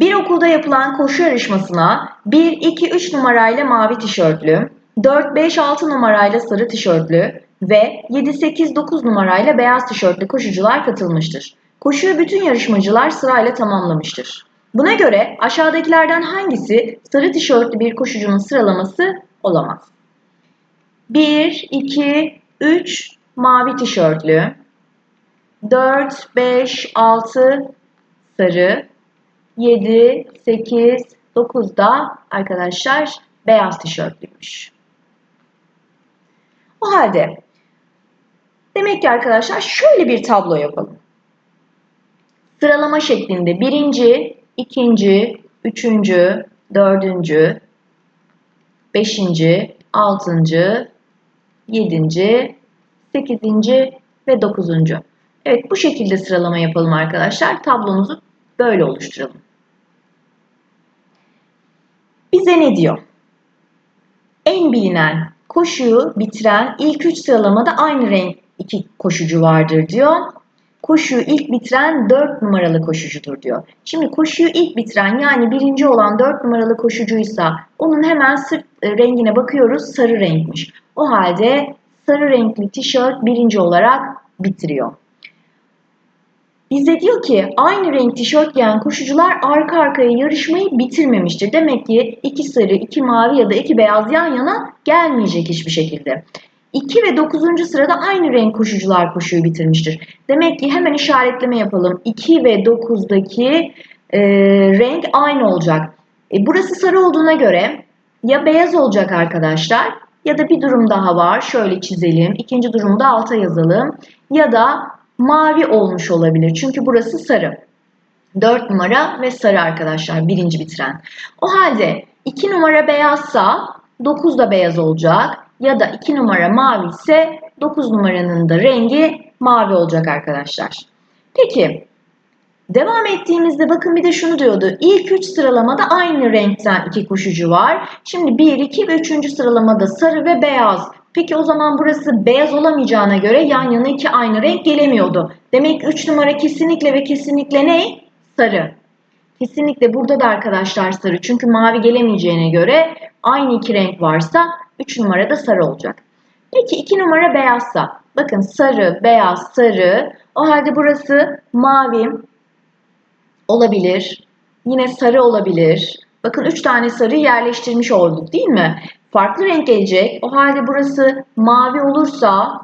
Bir okulda yapılan koşu yarışmasına 1, 2, 3 numarayla mavi tişörtlü, 4, 5, 6 numarayla sarı tişörtlü ve 7, 8, 9 numarayla beyaz tişörtlü koşucular katılmıştır. Koşuyu bütün yarışmacılar sırayla tamamlamıştır. Buna göre aşağıdakilerden hangisi sarı tişörtlü bir koşucunun sıralaması olamaz? 1, 2, 3 mavi tişörtlü, 4, 5, 6 sarı, 7, 8, 9 da arkadaşlar beyaz tişörtlüymüş. O halde demek ki arkadaşlar şöyle bir tablo yapalım. Sıralama şeklinde birinci, ikinci, üçüncü, dördüncü, beşinci, altıncı, yedinci, sekizinci ve dokuzuncu. Evet bu şekilde sıralama yapalım arkadaşlar. Tablomuzu böyle oluşturalım. Bize ne diyor? En bilinen koşuyu bitiren ilk üç sıralamada aynı renk iki koşucu vardır diyor. Koşuyu ilk bitiren 4 numaralı koşucudur diyor. Şimdi koşuyu ilk bitiren yani birinci olan 4 numaralı koşucuysa onun hemen sırt e, rengine bakıyoruz sarı renkmiş. O halde sarı renkli tişört birinci olarak bitiriyor. Bize diyor ki aynı renk tişört giyen koşucular arka arkaya yarışmayı bitirmemiştir. Demek ki iki sarı, iki mavi ya da iki beyaz yan yana gelmeyecek hiçbir şekilde. 2 ve 9. sırada aynı renk koşucular koşuyu bitirmiştir. Demek ki hemen işaretleme yapalım. 2 ve 9'daki e, renk aynı olacak. E, burası sarı olduğuna göre ya beyaz olacak arkadaşlar ya da bir durum daha var. Şöyle çizelim. İkinci durumu da alta yazalım. Ya da mavi olmuş olabilir. Çünkü burası sarı. 4 numara ve sarı arkadaşlar birinci bitiren. O halde 2 numara beyazsa 9 da beyaz olacak. Ya da 2 numara mavi ise 9 numaranın da rengi mavi olacak arkadaşlar. Peki devam ettiğimizde bakın bir de şunu diyordu. İlk 3 sıralamada aynı renkten iki koşucu var. Şimdi 1, 2 ve 3. sıralamada sarı ve beyaz. Peki o zaman burası beyaz olamayacağına göre yan yana iki aynı renk gelemiyordu. Demek ki 3 numara kesinlikle ve kesinlikle ne? Sarı. Kesinlikle burada da arkadaşlar sarı. Çünkü mavi gelemeyeceğine göre aynı iki renk varsa 3 numara da sarı olacak. Peki 2 numara beyazsa. Bakın sarı, beyaz, sarı. O halde burası mavi olabilir. Yine sarı olabilir. Bakın 3 tane sarı yerleştirmiş olduk değil mi? Farklı renk gelecek. O halde burası mavi olursa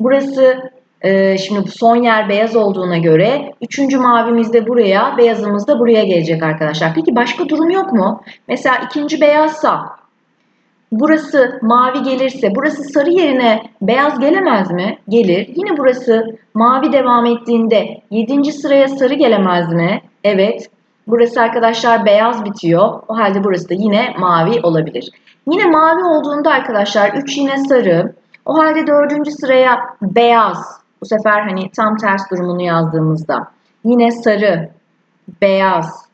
burası e, şimdi son yer beyaz olduğuna göre üçüncü mavimiz de buraya, beyazımız da buraya gelecek arkadaşlar. Peki başka durum yok mu? Mesela ikinci beyazsa burası mavi gelirse burası sarı yerine beyaz gelemez mi? Gelir. Yine burası mavi devam ettiğinde 7. sıraya sarı gelemez mi? Evet. Burası arkadaşlar beyaz bitiyor. O halde burası da yine mavi olabilir. Yine mavi olduğunda arkadaşlar 3 yine sarı. O halde 4. sıraya beyaz. Bu sefer hani tam ters durumunu yazdığımızda. Yine sarı, beyaz,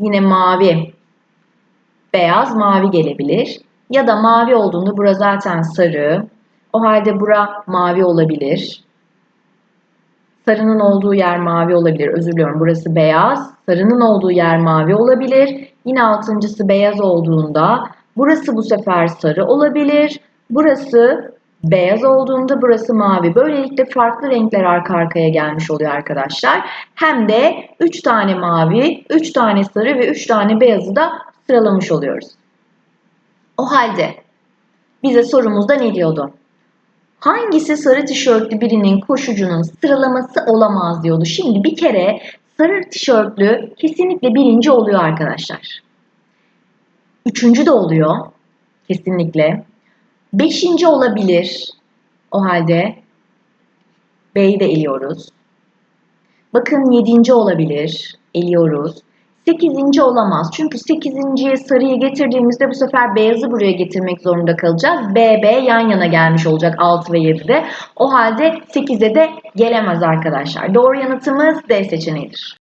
yine mavi, beyaz, mavi gelebilir. Ya da mavi olduğunda bura zaten sarı. O halde bura mavi olabilir. Sarının olduğu yer mavi olabilir. Özür diliyorum. Burası beyaz. Sarının olduğu yer mavi olabilir. Yine altıncısı beyaz olduğunda burası bu sefer sarı olabilir. Burası beyaz olduğunda burası mavi. Böylelikle farklı renkler arka arkaya gelmiş oluyor arkadaşlar. Hem de 3 tane mavi, 3 tane sarı ve 3 tane beyazı da sıralamış oluyoruz. O halde bize sorumuzda ne diyordu? Hangisi sarı tişörtlü birinin koşucunun sıralaması olamaz diyordu. Şimdi bir kere sarı tişörtlü kesinlikle birinci oluyor arkadaşlar. Üçüncü de oluyor. Kesinlikle. Beşinci olabilir. O halde B'yi de eliyoruz. Bakın yedinci olabilir. Eliyoruz. Sekizinci olamaz. Çünkü sekizinciye sarıyı getirdiğimizde bu sefer beyazı buraya getirmek zorunda kalacağız. B, B yan yana gelmiş olacak 6 ve 7'de. O halde 8'e de gelemez arkadaşlar. Doğru yanıtımız D seçeneğidir.